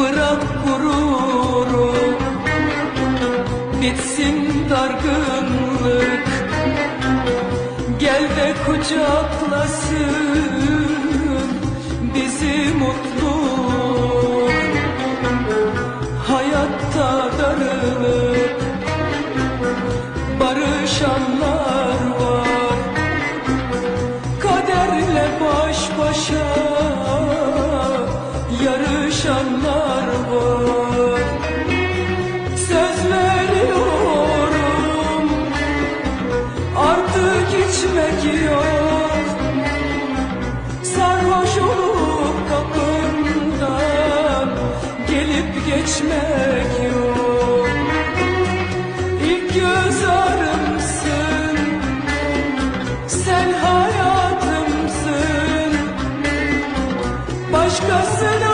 Bırak gururu Bitsin dargınlık. Gel de kucaklasın Bizi mutluluk Hayatta darılıp Barışanlar var. Kaderle baş başa konuşanlar var. Söz veriyorum artık içmek yok. Sarhoş olup kapımdan gelip geçmek yok. İlk göz ağrımsın sen hayatımsın. Başkasına